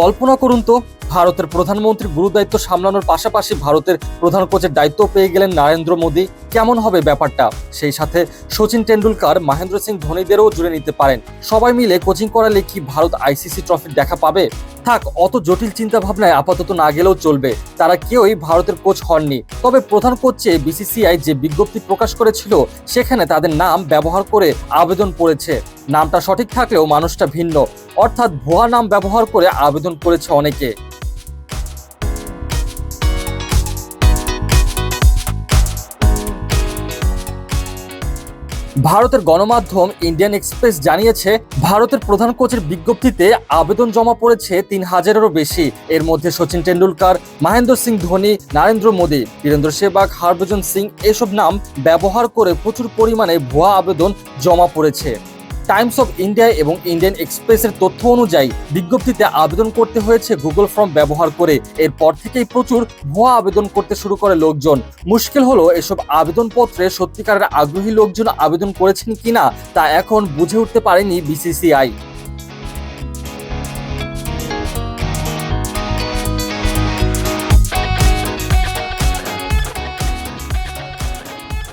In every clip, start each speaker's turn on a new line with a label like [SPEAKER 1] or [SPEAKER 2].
[SPEAKER 1] কল্পনা করুন তো, ভারতের প্রধানমন্ত্রী গুরুদায়িত্ব সামলানোর পাশাপাশি ভারতের প্রধান কোচের দায়িত্ব পেয়ে গেলেন নরেন্দ্র মোদী। কেমন হবে ব্যাপারটা? সেই সাথে সচিন টেন্ডুলকার মহেন্দ্র সিং ধোনিদেরও জুড়ে নিতে পারেন। সবাই মিলে কোচিং করালে কি ভারত আইসিসি ট্রফির দেখা পাবে? থাক, অত জটিল চিন্তা ভাবনায় আপাতত না গেলেও চলবে। তারা কেউই ভারতের কোচ হননি। তবে প্রধান কোচ বিসিসিআই যে বিজ্ঞপ্তি প্রকাশ করেছিল, সেখানে তাদের নাম ব্যবহার করে আবেদন পড়েছে। নামটা সঠিক থাকলেও মানুষটা ভিন্ন। অর্থাৎ ভুয়া নাম ব্যবহার করে আবেদন করেছে অনেকে। ভারতের গণমাধ্যম ইন্ডিয়ান এক্সপ্রেস জানিয়েছে, ভারতের প্রধান কোচের বিজ্ঞপ্তিতে আবেদন জমা পড়েছে তিন হাজারেরও বেশি। এর মধ্যে সচিন টেন্ডুলকার মহেন্দ্র সিং ধোনি, নরেন্দ্র মোদী, বীরেন্দ্র সেবাগ হরভজন সিং এসব নাম ব্যবহার করে প্রচুর পরিমাণে ভুয়া আবেদন জমা পড়েছে। টাইমস অফ ইন্ডিয়া এবং ইন্ডিয়ান এক্সপ্রেসের তথ্য অনুযায়ী বিজ্ঞপ্তিতে আবেদন করতে হয়েছে গুগল ফর্ম ব্যবহার করে। এরপর থেকেই প্রচুর ভুয়া আবেদন করতে শুরু করে লোকজন। মুশকিল হলো এসব আবেদনপত্রে সত্যিকারের আগ্রহী লোকজন আবেদন করেছেন কিনা তা এখন বুঝে উঠতে পারেনি বিসিসিআই।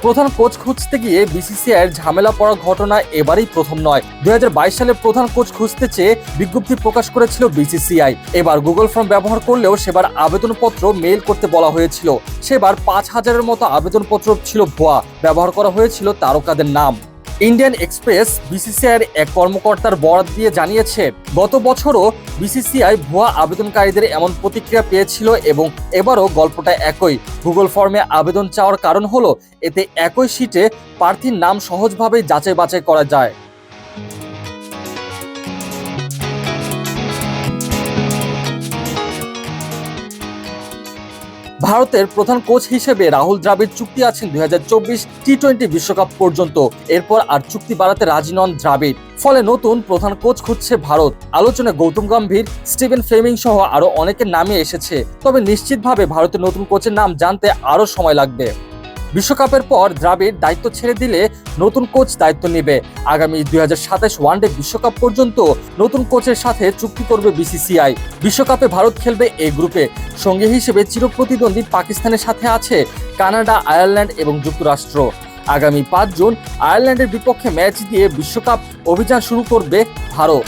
[SPEAKER 1] প্রধান কোচ খুঁজতে গিয়ে বিসিসিআইয়ের ঝামেলা পড়া ঘটনা এবারই প্রথম নয়। দুই সালে প্রধান কোচ খুঁজতে চেয়ে বিজ্ঞপ্তি প্রকাশ করেছিল বিসিসিআই। এবার গুগল ফর্ম ব্যবহার করলেও সেবার আবেদনপত্র মেইল করতে বলা হয়েছিল। সেবার পাঁচ হাজারের মতো আবেদনপত্র ছিল ভুয়া। ব্যবহার করা হয়েছিল তারকাদের নাম। ইন্ডিয়ান এক্সপ্রেস বিসিসিআইয়ের এক কর্মকর্তার বরাত দিয়ে জানিয়েছে, গত বছরও বিসিসিআই ভুয়া আবেদনকারীদের এমন প্রতিক্রিয়া পেয়েছিল এবং এবারও গল্পটা একই। গুগল ফর্মে আবেদন চাওয়ার কারণ হলো, এতে একই সিটে প্রার্থীর নাম সহজভাবে যাচাই বাছাই করা যায়। ভারতের প্রধান কোচ হিসেবে রাহুল দ্রাবিড় চুক্তি আছেন দুই টি টোয়েন্টি বিশ্বকাপ পর্যন্ত। এরপর আর চুক্তি বাড়াতে রাজি নন দ্রাবিড়। ফলে নতুন প্রধান কোচ খুঁজছে ভারত। আলোচনায় গৌতম গম্ভীর, স্টিভেন ফ্লেমিং সহ আরও অনেকের নামে এসেছে। তবে নিশ্চিতভাবে ভারতের নতুন কোচের নাম জানতে আরও সময় লাগবে। বিশ্বকাপের পর দ্রাবিড় দায়িত্ব ছেড়ে দিলে নতুন কোচ দায়িত্ব নেবে। আগামী দুই হাজার সাতাশ ওয়ানডে বিশ্বকাপ পর্যন্ত নতুন কোচের সাথে চুক্তি করবে বিসিসিআই। বিশ্বকাপে ভারত খেলবে এ গ্রুপে। সঙ্গী হিসেবে চিরপ্রতিদ্বন্দ্বী পাকিস্তানের সাথে আছে কানাডা, আয়ারল্যান্ড এবং যুক্তরাষ্ট্র। আগামী পাঁচ জুন আয়ারল্যান্ডের বিপক্ষে ম্যাচ দিয়ে বিশ্বকাপ অভিযান শুরু করবে ভারত।